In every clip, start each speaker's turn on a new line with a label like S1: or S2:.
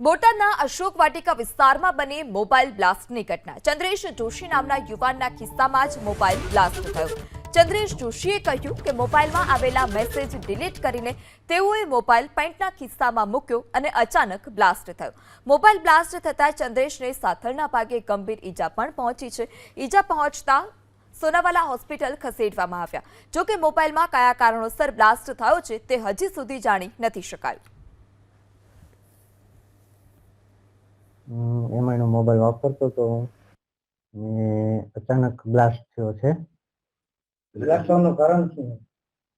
S1: બોટાદના અશોક વાટિકા વિસ્તારમાં બની મોબાઈલ બ્લાસ્ટની ઘટના. ચંદ્રેશ જોશી નામના યુવાનના કિસ્સામાં જ મોબાઈલ બ્લાસ્ટ થયો. ચંદ્રેશ જોશીએ કહ્યું કે મોબાઈલમાં આવેલા મેસેજ ડિલીટ કરીને તેઓએ મોબાઈલ પેન્ટના ખિસ્સામાં મૂક્યો અને અચાનક બ્લાસ્ટ થયો. મોબાઈલ બ્લાસ્ટ થતાં ચંદ્રેશને સાથળના ભાગે ગંભીર ઈજા પણ પહોંચી છે. ઈજા પહોંચતા સોનાવાલા હોસ્પિટલ ખસેડવામાં આવ્યા. જો કે મોબાઈલમાં કયા કારણોસર બ્લાસ્ટ થયો છે તે હજી સુધી જાણી નથી શકાયું.
S2: હમ, એમાં એનો મોબાઈલ વાપરતો હતો ને અચાનક બ્લાસ્ટ થયો છે.
S3: બ્લાસ્ટ થવાનું કારણ શું?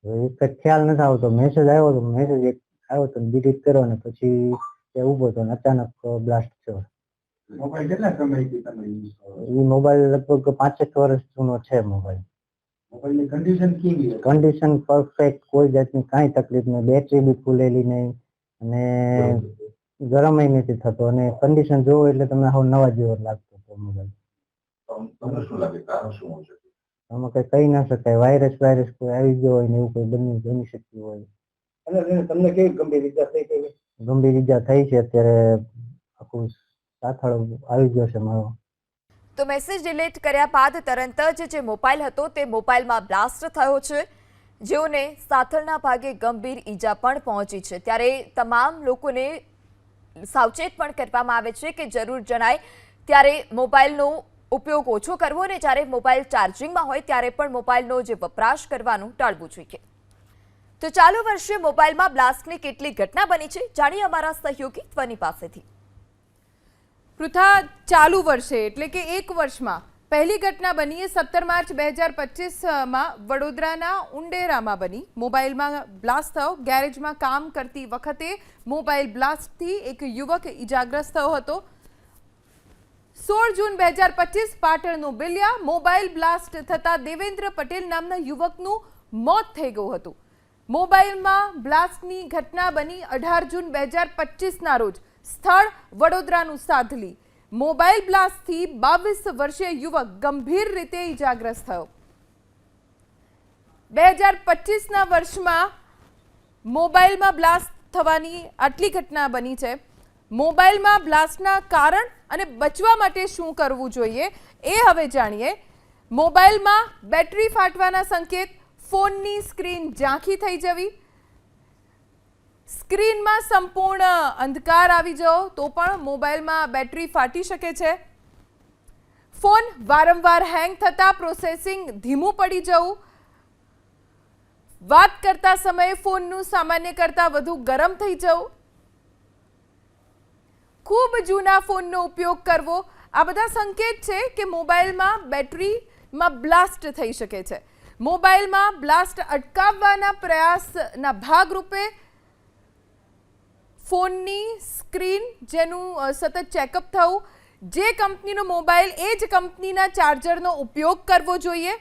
S2: એક જ ખ્યાલ નથી આવતો. મેસેજ આવ્યો તો મેસેજ એક આવ્યો તો ડિલીટ કર્યો ને પછી એ ઊભો હતો ને અચાનક બ્લાસ્ટ થયો.
S3: મોબાઈલ કેટલા સમયથી તમે યુઝ
S2: એ મોબાઈલ લગભગ પાંચેક વર્ષ જૂનો છે મોબાઈલ
S3: મોબાઈલની કન્ડિશન કેવી
S2: કન્ડિશન પરફેક્ટ કોઈ જાતની કાંઈ તકલીફ નહીં બેટરી બી ફૂલેલી નહીં અને ગરમય નથી થતો અને કન્ડિશન જોવો એટલે તમને હવે નવા જેવો લાગતો હતો મોબાઈલ
S4: તમને શું લાગે? કારણ શું હોઈ શકે?
S2: આમાં કઈ કહી ના શકાય. વાયરસ વાયરસ કોઈ આવી ગયો હોય ને એવું કોઈ બની બની શક્યું હોય.
S3: અને તમને કેવી ગંભીર ઈજા થઈ ગઈ?
S2: ગંભીર ઈજા થઈ છે અત્યારે આખું સાથળ આવી ગયો છે મારો.
S1: તો મેસેજ ડિલીટ કર્યા બાદ તરત જ જે મોબાઈલ હતો તે મોબાઈલમાં બ્લાસ્ટ થયો છે. જેઓને સાથળના ભાગે ગંભીર ઈજા પણ પહોંચી છે. ત્યારે તમામ લોકોને સાવચેત પણ કરવામાં આવે છે કે જરૂર જણાય ત્યારે મોબાઈલનો ઉપયોગ ઓછો કરવો અને જ્યારે મોબાઈલ ચાર્જિંગમાં હોય ત્યારે પણ મોબાઈલનો જે વપરાશ કરવાનું ટાળવું જોઈએ. તો ચાલુ વર્ષે મોબાઈલમાં બ્લાસ્ટની કેટલી ઘટના બની છે જાણીએ અમારા સહયોગી ધ્વની પાસેથી.
S5: પૃથા ચાલુ વર્ષે એટલે કે એક વર્ષમાં પહેલી ઘટના બની સત્તર માર્ચ બે હજાર પચીસમાં વડોદરાના ઉંડેરામાં બની. મોબાઈલમાં બ્લાસ્ટ થયો. ગેરેજમાં કામ કરતી વખતે મોબાઈલ બ્લાસ્ટથી એક યુવક ઇજાગ્રસ્ત થયો હતો. સોળ જૂન બે હજાર પચીસ પાટણનું બિલિયા. મોબાઈલ બ્લાસ્ટ થતાં દેવેન્દ્ર પટેલ નામના યુવકનું મોત થઈ ગયું હતું. મોબાઈલમાં બ્લાસ્ટની ઘટના બની અઢાર જૂન બે હજાર પચીસના રોજ. સ્થળ વડોદરાનું સાધલી. મોબાઈલ બ્લાસ્ટથી બાવીસ વર્ષીય યુવક ગંભીર રીતે ઇજાગ્રસ્ત થયો. બે હજાર પચીસના વર્ષમાં મોબાઈલમાં બ્લાસ્ટ થવાની આટલી ઘટના બની છે. મોબાઈલમાં બ્લાસ્ટના કારણ અને બચવા માટે શું કરવું જોઈએ એ હવે જાણીએ. મોબાઈલમાં બેટરી ફાટવાના સંકેત, ફોનની સ્ક્રીન ઝાંખી થઈ જવી સ્ક્રીનમાં સંપૂર્ણ અંધકાર આવી જવો તો પણ મોબાઈલમાં બેટરી ફાટી શકે છે. ફોન વારંવાર હેંગ થતાં પ્રોસેસિંગ ધીમું પડી જવું. વાત કરતા સમયે ફોનનું સામાન્ય કરતાં વધુ ગરમ થઈ જવું. ખૂબ જૂના ફોનનો ઉપયોગ કરવો. આ બધા સંકેત છે કે મોબાઈલમાં બેટરીમાં બ્લાસ્ટ થઈ શકે છે. મોબાઈલમાં બ્લાસ્ટ અટકાવવાના પ્રયાસના ભાગરૂપે ફોનની સ્ક્રીન જેનું સતત ચેકઅપ થવું, જે કંપનીનો મોબાઈલ, એ જ કંપનીના ચાર્જરનો ઉપયોગ કરવો જોઈએ.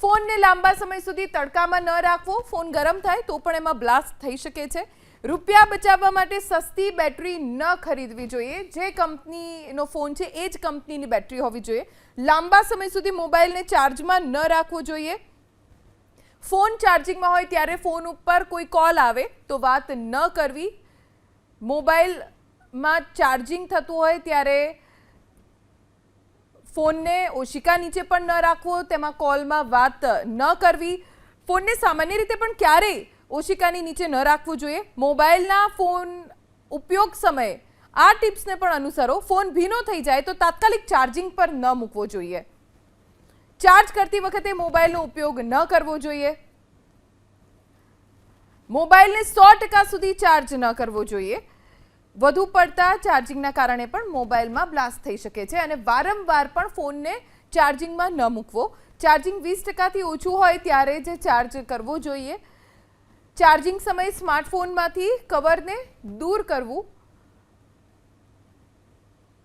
S5: ફોનને લાંબા સમય સુધી તડકામાં ન રાખવો, ફોન ગરમ થાય તો પણ એમાં બ્લાસ્ટ થઈ શકે છે. રૂપિયા બચાવવા માટે સસ્તી બેટરી ન ખરીદવી જોઈએ. જે કંપનીનો ફોન છે, એ જ કંપનીની બેટરી હોવી જોઈએ. લાંબા સમય સુધી મોબાઈલને ચાર્જમાં ન રાખવો જોઈએ. ફોન ચાર્જિંગમાં હોય ત્યારે ફોન ઉપર કોઈ કોલ આવે તો વાત ન કરવી. મોબાઈલમાં ચાર્જિંગ થતું હોય ત્યારે ફોનને ઓશિકા નીચે પણ ન રાખવો, તેમાં કોલમાં વાત ન કરવી. ફોનને સામાન્ય રીતે પણ ક્યારેય ઓશિકાની નીચે ન રાખવું જોઈએ. મોબાઈલના ફોન ઉપયોગ સમયે આ ટિપ્સને પણ અનુસરો. ફોન ભીનો થઈ જાય તો તાત્કાલિક ચાર્જિંગ પર ન મૂકવો જોઈએ. ચાર્જ કરતી વખતે મોબાઈલનો ઉપયોગ ન કરવો જોઈએ. મોબાઈલને સો ટકા સુધી ચાર્જ ન કરવો જોઈએ. વધુ પડતા ચાર્જિંગના કારણે પણ મોબાઈલમાં બ્લાસ્ટ થઈ શકે છે અને વારંવાર પણ ફોનને ચાર્જિંગમાં ન મૂકવો. ચાર્જિંગ વીસ ટકાથી ઓછું હોય ત્યારે જ ચાર્જ કરવો જોઈએ. ચાર્જિંગ સમયે સ્માર્ટફોનમાંથી કવરને દૂર કરવું.